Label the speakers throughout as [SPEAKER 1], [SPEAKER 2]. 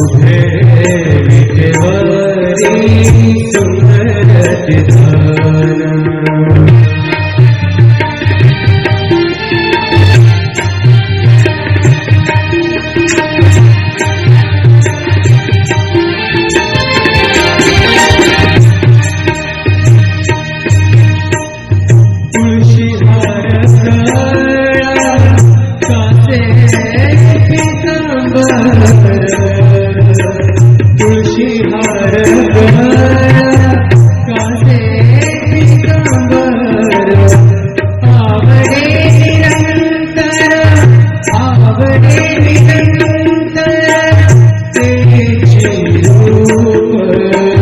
[SPEAKER 1] उभे ी सुह Yeah.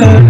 [SPEAKER 1] better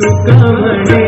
[SPEAKER 1] ಮುತ್ತು ಕಮಣೆ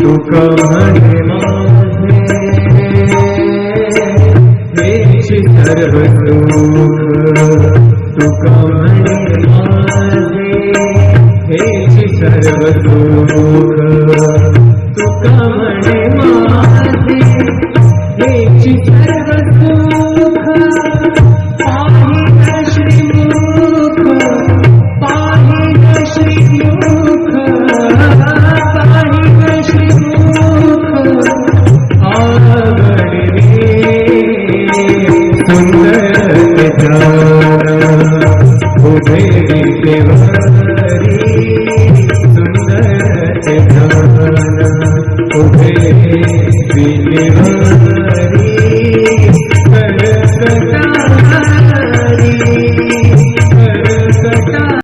[SPEAKER 1] तुका म्हणे माझे हे सर्व दुःख तुका म्हणे माझे हे सर्व दुःख तुका जाओ ओ मेरी देवारी